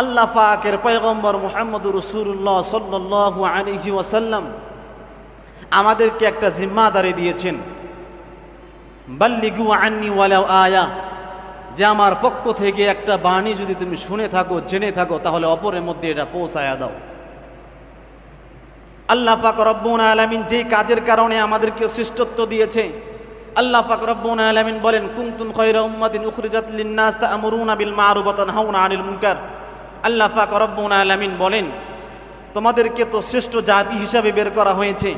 আল্লাহ পাকের পয়গম্বর মোহাম্মদ রসুল্লাহ সাল্লু আলহি ওয়াসাল্লাম আমাদেরকে একটা জিম্মাদারি দিয়েছেন। বাল্লিগু আন্নি ওয়ালাও আয়া, যে আমার পক্ষ থেকে একটা বাণী যদি তুমি শুনে থাকো, জেনে থাকো, তাহলে অপরের মধ্যে এটা পৌঁছায়া দাও। আল্লাহ পাক রব্বুন আলামিন যেই কাজের কারণে আমাদেরকে শ্রেষ্ঠত্ব দিয়েছে, আল্লাহ পাক রব্বুন আলামিন বলেন, কুনতুম খৈর উম্মাতিন উখরিজাত লিন-নাস তা'মুরুনা বিল মা'রুফ ওয়া তানহাউনা 'আনিল মুনকার। আল্লাহ পাক রব্বুন আলামিন বলেন, তোমাদেরকে তো শ্রেষ্ঠ জাতি হিসাবে বের করা হয়েছে।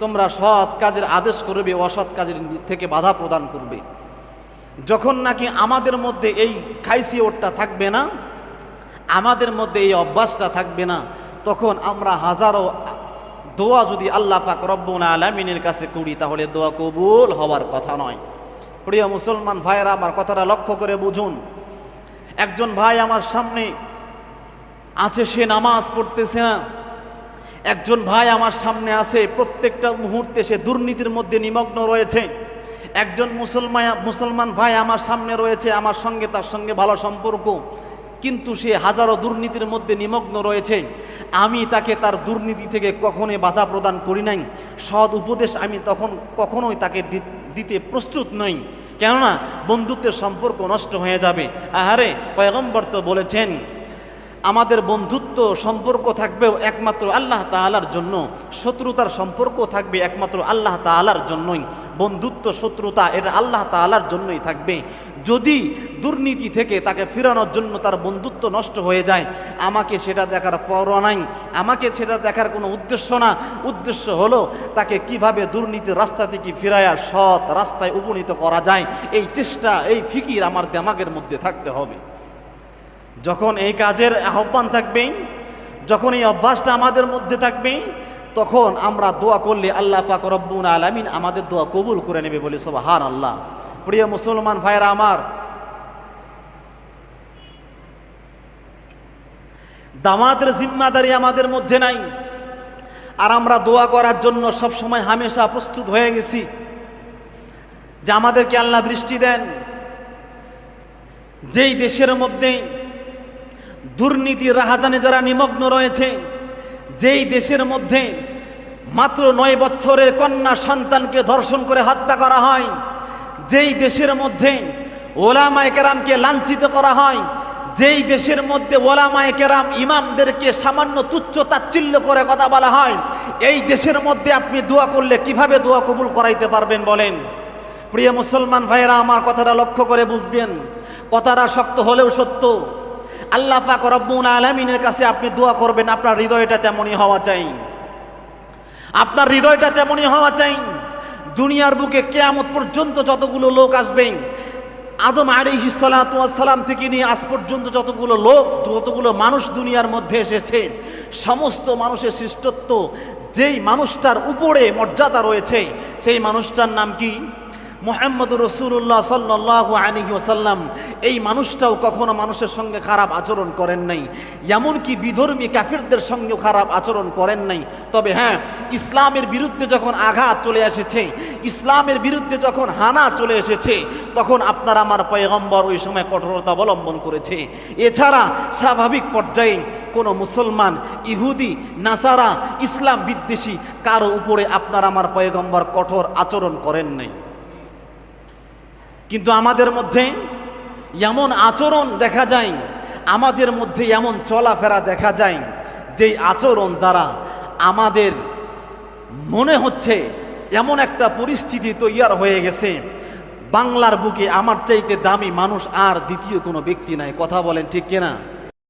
তোমরা সৎ কাজের আদেশ করবে, অসৎ কাজের থেকে বাধা প্রদান করবে। যখন নাকি আমাদের মধ্যে এই খাইসিওরটা থাকবে না, আমাদের মধ্যে এই অভ্যাসটা থাকবে না, তখন আমরা হাজারো দোয়া যদি আল্লাহ পাক রব্বুল আলমিনের কাছে করি, তাহলে দোয়া কবুল হওয়ার কথা নয়। প্রিয় মুসলমান ভাইয়েরা, আমার কথাটা লক্ষ্য করে বুঝুন। একজন ভাই আমার সামনে আছে, সে নামাজ পড়তেছে না একজন ভাই আমার সামনে আছে, প্রত্যেকটা মুহূর্তে সে দুর্নীতির মধ্যে নিমগ্ন রয়েছে। একজন মুসলমান মুসলমান ভাই আমার সামনে রয়েছে, আমার সঙ্গে তার সঙ্গে ভালো সম্পর্ক, কিন্তু সে হাজারো দুর্নীতির মধ্যে নিমগ্ন রয়েছে। আমি তাকে তার দুর্নীতি থেকে কখনোই বাধা প্রদান করি নাই। সৎ উপদেশ আমি তখন কখনোই তাকে দিতে প্রস্তুত নই। কেননা, বন্ধুত্বের সম্পর্ক নষ্ট হয়ে যাবে। আহারে, পয়গম্বর তো বলেছেন আমাদের বন্ধুত্ব সম্পর্ক থাকবে একমাত্র আল্লাহ তাআলার জন্য, শত্রুতার সম্পর্ক থাকবে একমাত্র আল্লাহ তাআলার জন্যই, বন্ধুত্ব, শত্রুতা এটা আল্লাহ তাআলার জন্যই থাকবে। যদি দুর্নীতি থেকে তাকে ফেরানোর জন্য তার বন্ধুত্ব নষ্ট হয়ে যায়, আমাকে সেটা দেখার পরোয়া নাই, আমাকে সেটা দেখার কোনো উদ্দেশ্য না। উদ্দেশ্য হলো তাকে কীভাবে দুর্নীতির রাস্তা থেকে ফিরায়া সৎ রাস্তায় উপনীত করা যায়, এই চেষ্টা, এই ফিকির আমার দেমাগের মধ্যে থাকতে হবে। যখন এই কাজের আহ্বান থাকবে, যখন এই অভ্যাসটা আমাদের মধ্যে থাকবে, তখন আমরা দোয়া করলে আল্লাহ পাক রব্বুন আলামিন আমাদের দোয়া কবুল করে নেবে বলে সব হার আল্লাহ প্রিয় মুসলমান ভাইরা আমার, দামাতের জিম্মাদারি আমাদের মধ্যে নাই, আর আমরা দোয়া করার জন্য সব সময় হামেশা প্রস্তুত হয়ে গেছি যে আমাদেরকে আল্লাহ বৃষ্টি দেন, যেই দেশের মধ্যে দুর্নীতি রাহাজানে যারা নিমগ্ন রয়েছে, যেই দেশের মধ্যে মাত্র নয় বছরের কন্যা সন্তানকে ধর্ষণ করে হত্যা করা হয়, যেই দেশের মধ্যে ওলামায় কেরামকে লাঞ্ছিত করা হয়, যেই দেশের মধ্যে ওলামায় কেরাম ইমামদেরকে সামান্য তুচ্ছ তাচ্ছিল্য করে কথা বলা হয়, এই দেশের মধ্যে আপনি দোয়া করলে কীভাবে দোয়া কবুল করাইতে পারবেন বলেন? প্রিয় মুসলমান ভাইয়েরা, আমার কথাটা লক্ষ্য করে বুঝবেন। কথাটা শক্ত হলেও সত্য। আল্লাহ পাক রব্বুল আলমিনের কাছে আপনি দোয়া করবেন, আপনার হৃদয়টা তেমনই হওয়া চাই। আপনার হৃদয়টা তেমনই হওয়া চাই। দুনিয়ার বুকে কেয়ামত পর্যন্ত যতগুলো লোক আসবেন আদম আলিহি সালাম থেকে নিয়ে আজ পর্যন্ত যতগুলো লোক, যতগুলো মানুষ দুনিয়ার মধ্যে এসেছে, সমস্ত মানুষের শ্রেষ্ঠত্ব, যেই মানুষটার উপরে মর্যাদা রয়েছে, সেই মানুষটার নাম কি? মোহাম্মদ রসুল্লাহ সাল্লাহ আলহি ওসাল্লাম এই মানুষটাও কখনো মানুষের সঙ্গে খারাপ আচরণ করেন নাই। এমনকি বিধর্মী কাফিরদের সঙ্গেও খারাপ আচরণ করেন নাই। তবে হ্যাঁ ইসলামের বিরুদ্ধে যখন আঘাত চলে এসেছে, ইসলামের বিরুদ্ধে যখন হানা চলে এসেছে, তখন আপনার আমার পয়গম্বর ওই সময় কঠোরতা অবলম্বন করেছে। এছাড়া স্বাভাবিক পর্যায়ে কোনো মুসলমান, ইহুদি, নাসারা, ইসলাম বিদ্বেষী, কারও উপরে আপনার আমার পয়গম্বর কঠোর আচরণ করেন নাই। কিন্তু আমাদের মধ্যে এমন আচরণ দেখা যায়, আমাদের মধ্যে এমন চলাফেরা দেখা যায়, যেই আচরণ দ্বারা আমাদের মনে হচ্ছে এমন একটা পরিস্থিতি তৈয়ার হয়ে গেছে। বাংলার বুকে আমার চাইতে দামি মানুষ আর দ্বিতীয় কোনো ব্যক্তি নাই। কথা বলেন ঠিক কিনা?